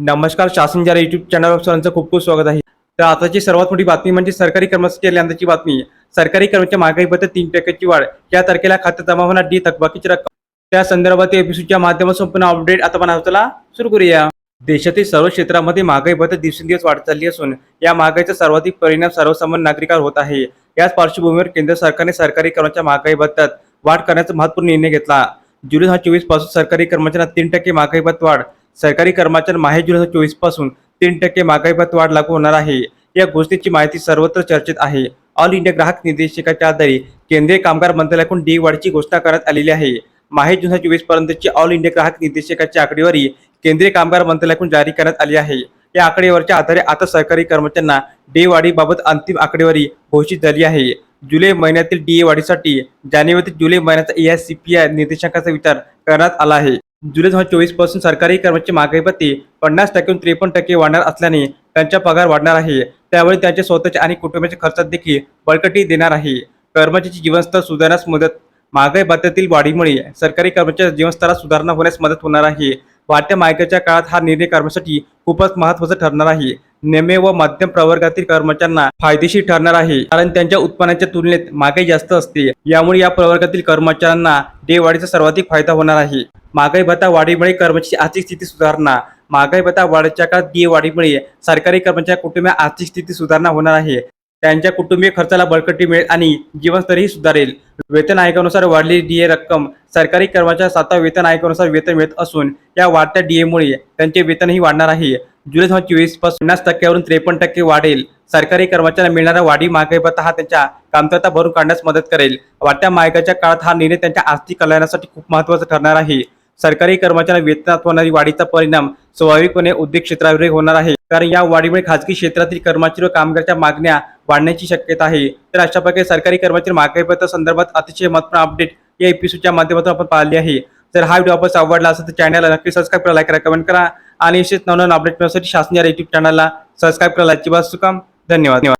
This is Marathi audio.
नमस्कार शासन यूट्यूब युट्यूब चॅनलवर सर्वांचं खूप खूप स्वागत आहे. तर आताची सर्वात मोठी बातमी म्हणजे सरकारी कर्मचारी यंदाची बातमी. सरकारी कर्मचारी महागाई भत्ता तीन टक्क्याची वाढ. या तारखेला खात्यात जमा होणार डी थकबाकीची रक्कम. त्या संदर्भात एपिसोडच्या माध्यमातून संपूर्ण अपडेट आता सुरू करूया. देशातील सर्व क्षेत्रामध्ये महागाई भत्ता दिवसेंदिवस वाढत चालली असून या महागाईचा सर्वाधिक परिणाम सर्वसामान्य नागरिकांवर होत आहे. याच पार्श्वभूमीवर केंद्र सरकारने सरकारी कर्मचारी महागाई भत्त्यात वाढ करण्याचा महत्त्वपूर्ण निर्णय घेतला. जुलै हजार चोवीसपासून सरकारी कर्मचाऱ्यांना तीन टक्के महागाई भत्ता वाढ. सरकारी कर्मचारी माहे जुलै हजार चोवीसपासून तीन टक्के महागाई वाढ लागू होणार आहे. या घोषणेची माहिती सर्वत्र चर्चेत आहे. ऑल इंडिया ग्राहक निर्देशिकाच्या आधारे केंद्रीय कामगार मंत्रालयाकडून डी वाढीची घोषणा करण्यात आलेली आहे. माहे जुन चोवीस पर्यंतची ऑल इंडिया ग्राहक निर्देशकाची आकडेवारी केंद्रीय कामगार मंत्रालयाकडून जारी करण्यात आली आहे. या आकडेवारीच्या आधारे आता सरकारी कर्मचाऱ्यांना डी वाढीबाबत अंतिम आकडेवारी घोषित झाली आहे. जुलै महिन्यातील डी वाढीसाठी जानेवारी ते जुलै महिन्याचा A I C P I निर्देशांकाचा विचार करण्यात आला आहे. जुलै दोन हजार चोवीसपासून सरकारी कर्मचारी महागाई भत्ते पन्नास टक्क्याहून त्रेपन्न टक्के वाढणार असल्याने त्यांचा पगार वाढणार आहे. त्यावेळी त्यांच्या स्वतःचे आणि कुटुंबाच्या खर्चात देखील बळकटी देणार आहे. कर्मचाऱ्याचे जीवनस्तर सुधारण्यास मदत महागाई भत्त्यातील वाढीमुळे सरकारी कर्मचारी जीवनस्तरात सुधारणा होण्यास मदत होणार आहे. वाढत्या महागाईच्या काळात हा निर्णय कर्मचारी खूपच महत्त्वाचा ठरणार आहे. निम्मे व मध्यम प्रवर्गातील कर्मचाऱ्यांना फायदेशीर ठरणार आहे. कारण त्यांच्या उत्पन्नाच्या तुलनेत महागाई जास्त असते. यामुळे या प्रवर्गातील कर्मचाऱ्यांना डे वाढीचा सर्वाधिक फायदा होणार आहे. महागाई भत्ता वाढीमुळे कर्मचारी आर्थिक स्थिती सुधारणा महागाई भत्ता वाढीच्या काळात डे वाढीमुळे सरकारी कर्मचारी कुटुंबीय आर्थिक स्थिती सुधारणा होणार आहे. त्यांच्या कुटुंबीय खर्चाला बळकटी मिळेल आणि जीवनस्तरही सुधारेल. वेतन आयोगानुसार वाढलेली डीए रक्कम सरकारी कर्मचाऱ्या सातव्या वेतन आयोगानुसार वेतन मिळत असून या वाढत्या डीएमुळे त्यांचे वेतनही वाढणार आहे. जुलै दोन हजार चोवीसपासून पन्नास टक्क्यावरून त्रेपन्न टक्के वाढेल. सरकारी कर्मचाऱ्यांना मिळणारा वाढी महागाई भत्ता हा त्यांच्या कमतरता भरून काढण्यास मदत करेल. वाढत्या महागाईच्या काळात हा निर्णय त्यांच्या आर्थिक कल्याणासाठी खूप महत्त्वाचा ठरणार आहे. सरकारी कर्मचाऱ्यांना वेतनात होणारी वाढीचा परिणाम स्वाभाविकपणे उद्योग क्षेत्रावर होणार आहे. कारण या वाढीमुळे खाजगी क्षेत्रातील कर्मचारी व कामगारांच्या मागण्या वाढण्याची शक्यता आहे. तर अशा प्रकारे सरकारी कर्मचारी महागाई संदर्भात अतिशय महत्त्वपूर्ण अपडेट या एपिसोडच्या माध्यमातून आपण पाहिली आहे. जर हा व्हिडिओ आपण आवडला असेल तर चॅनलला नक्की सबस्क्राईब करा लाईक करा कमेंट करा. आणि विशेष नवनवीन अपडेट मिळवण्यासाठी शासन या युट्यूब चॅनलला सबस्क्राईब करायला अजिबात सुकाम धन्यवाद.